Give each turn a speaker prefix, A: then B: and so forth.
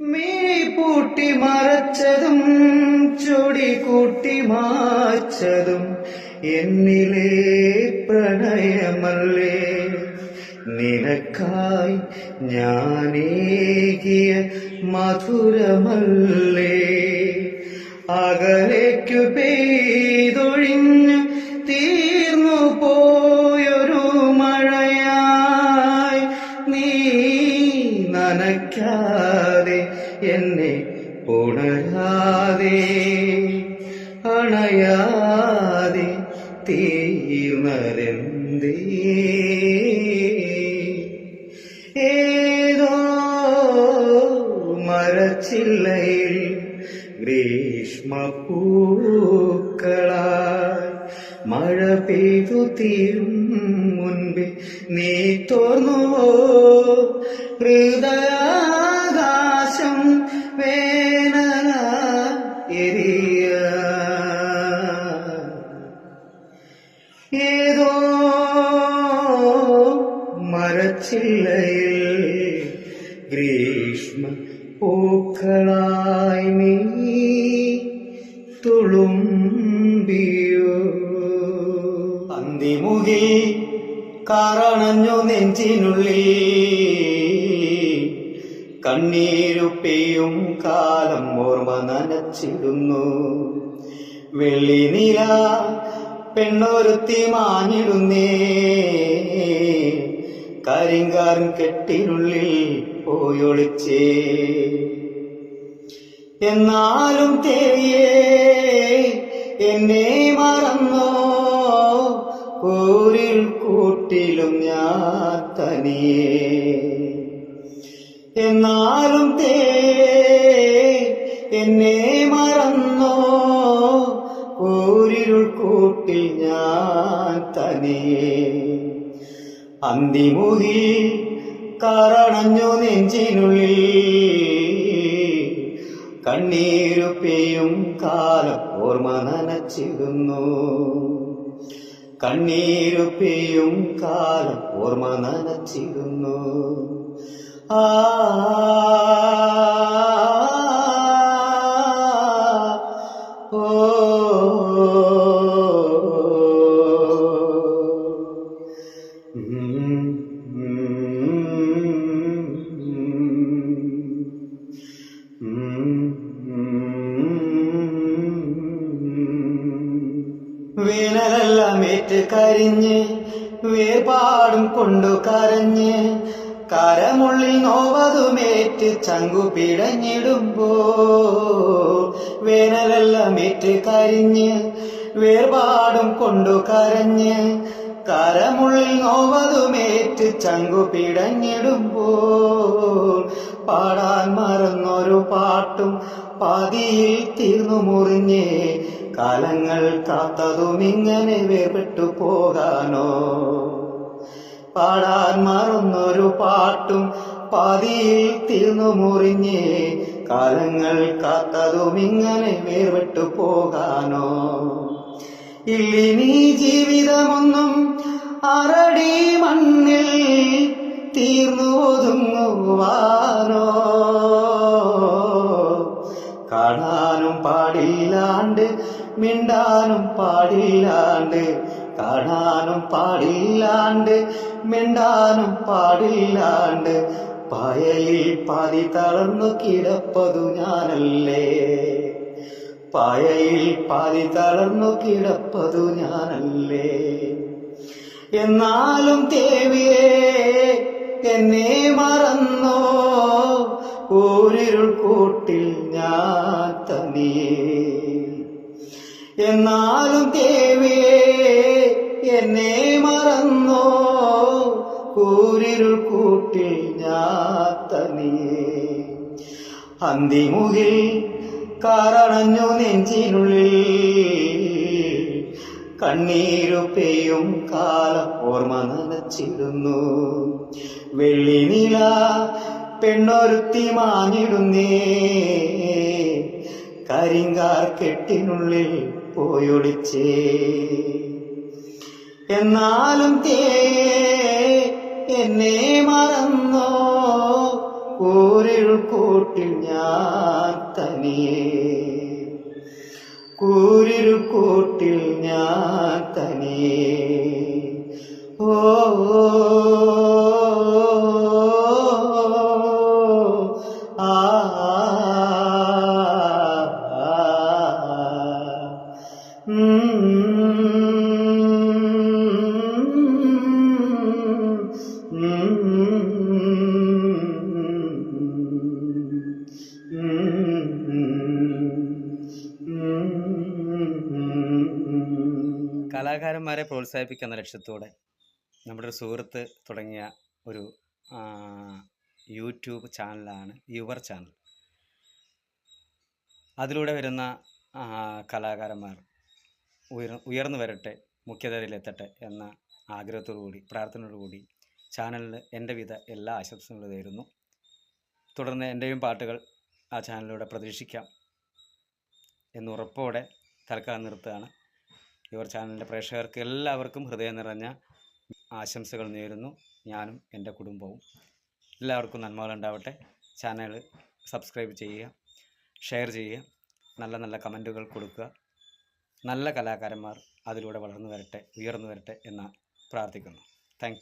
A: മിഴി പൂട്ടി മറച്ചതും ചൊടി കൂട്ടി മാച്ചതും എന്നിലെ പ്രണയമല്ലേ. നിനക്കായി ഞാനേകിയ മധുരമല്ലേ. അകലേക്കു പെയ്തൊഴിഞ്ഞു തീർന്നു പോയൊരു തീർന്നതെന്തേ ഏതോ മരച്ചില്ലയിൽ ഗ്രീഷ്മപ്പൂക്കളായി മഴ പെയ്തു തീരും മുൻപേ നീ തോർന്നുവോ ഹൃദയാകാശം വേനല ഗ്രീഷ്മ പൂക്കളായി നീ തുളുമ്പിയോ. അന്തിമുകിൽ കാരണഞ്ഞു നെഞ്ചിനുള്ളിൽ. കണ്ണീരുപ്പിയും കാലം ഓർമ്മ നനച്ചിടുന്നു. വെള്ളിനില പെണ്ണൊരുത്തി മാഞ്ഞിടുന്നേ. കരിങ്കാരൻ കെട്ടിനുള്ളിൽ പോയൊളിച്ചേ. എന്നാലും തേയേ എന്നെ മറന്നോ? ഊരിൽ കൂട്ടിലും ഞാൻ തനിയേ. എന്നാലും തേ എന്നെ മറന്നോ? ഊരിൽ കൂട്ടിൽ ഞാൻ തനിയേ. അന്തിമുകി കറണഞ്ഞു നെഞ്ചിനുള്ളിൽ. കണ്ണീരു പെയ്യും കാലം ഓർമ്മ നനച്ചിടുന്നു. കണ്ണീരു പെയ്യും കാലം ഓർമ്മ നനച്ചിടുന്നു. ആ വേനലെല്ലാം ഏറ്റ് കരിഞ്ഞ് വേർപാടും കൊണ്ടു കരഞ്ഞ് കരമുള്ളിൽ നോവതുമേറ്റ് ചങ്കു പിടഞ്ഞിടുമ്പോ വേനലെല്ലാം ഏറ്റ് കരിഞ്ഞ് വേർപാടും കൊണ്ടു കരഞ്ഞ് കരമുള്ളിൽ നോവതുമേറ്റ് ചങ്കു പിടഞ്ഞിടുമ്പോൾ പാടാൻ മറന്നൊരു പാട്ടും പാതിയിൽ തീർന്നു മുറിഞ്ഞേ കാലങ്ങൾ കാത്തതും ഇങ്ങനെ വേർപെട്ടു പോകാനോ? പാടാൻ മറന്നൊരു പാട്ടും പാതിയിൽ തീർന്നു മുറിഞ്ഞേ. കാലങ്ങൾ കാത്തതും ഇങ്ങനെ വേർപെട്ടു പോകാനോ? ഇല്ലിനി ജീവിതമൊന്നും അറടി മണ്ണിൽ തീർന്നു ഒതുങ്ങുവാനോ? പാടില്ലാണ്ട് മിണ്ടാനും പാടില്ലാണ്ട് കാണാനും പാടില്ലാണ്ട് മിണ്ടാനും പാടില്ലാണ്ട് പായലിൽ പാതി തളർന്നു കിടപ്പതു ഞാനല്ലേ? പായയിൽ പാതി തളർന്നു കിടപ്പതു ഞാനല്ലേ? എന്നാലും ദേവിയെ എന്നെ മറന്നോ? ഊരിരുൾ കൂട്ടിൽ ഞാൻ തനിയേ എന്നാലും ദേവിയെ എന്നെ മറന്നോ? ഊരിരുൾ കൂട്ടിൽ ഞാൻ തനിയേ അന്തിമുകിൽ കാരണഞ്ഞു നെഞ്ചിനുള്ളിൽ കണ്ണീരു പെയ്യും കാലം ഓർമ്മ നനച്ചിരുന്നു വെള്ളിനില പെണ്ണൊരുത്തി മാഞ്ഞിടുന്നേ. കരിങ്കാർ കെട്ടിനുള്ളിൽ പോയൊളിച്ചേ. എന്നാലും തേ എന്നെ മറന്നോ? ഊരിൽ കൂട്ടിൽ ഞാൻ തനിയേ. കൂരിൽ കൂട്ടിൽ ഞാൻ തനിയേ. ഓ.
B: കലാകാരന്മാരെ പ്രോത്സാഹിപ്പിക്കുന്ന ലക്ഷ്യത്തോടെ നമ്മുടെ ഒരു സുഹൃത്ത് തുടങ്ങിയ ഒരു യൂട്യൂബ് ചാനലാണ് യുവർ ചാനൽ. അതിലൂടെ വരുന്ന കലാകാരന്മാർ ഉയർ ഉയർന്നു വരട്ടെ മുഖ്യധാരയിലെത്തട്ടെ എന്ന ആഗ്രഹത്തോടു കൂടി പ്രാർത്ഥനയോടു കൂടി ചാനലിന് എന്റെ വിധ എല്ലാ ആശംസകളും നേരുന്നു. തുടർന്ന് എന്റെയും പാട്ടുകൾ ആ ചാനലിലൂടെ പ്രതീക്ഷിക്കാം എന്നുറപ്പോടെ തൽക്കാലം നിർത്തുകയാണ്. യുവർ ചാനലിന്റെ പ്രേക്ഷകർക്ക് എല്ലാവർക്കും ഹൃദയം നിറഞ്ഞ ആശംസകൾ നേരുന്നു. ഞാനും എന്റെ കുടുംബവും എല്ലാവർക്കും നന്മകളുണ്ടാവട്ടെ ചാനൽ സബ്സ്ക്രൈബ് ചെയ്യുക ഷെയർ ചെയ്യുക നല്ല നല്ല കമന്റുകൾ കൊടുക്കുക. നല്ല കലാകാരന്മാർ അതിലൂടെ വളർന്നു വരട്ടെ ഉയർന്നു വരട്ടെ എന്ന് പ്രാർത്ഥിക്കുന്നു. താങ്ക്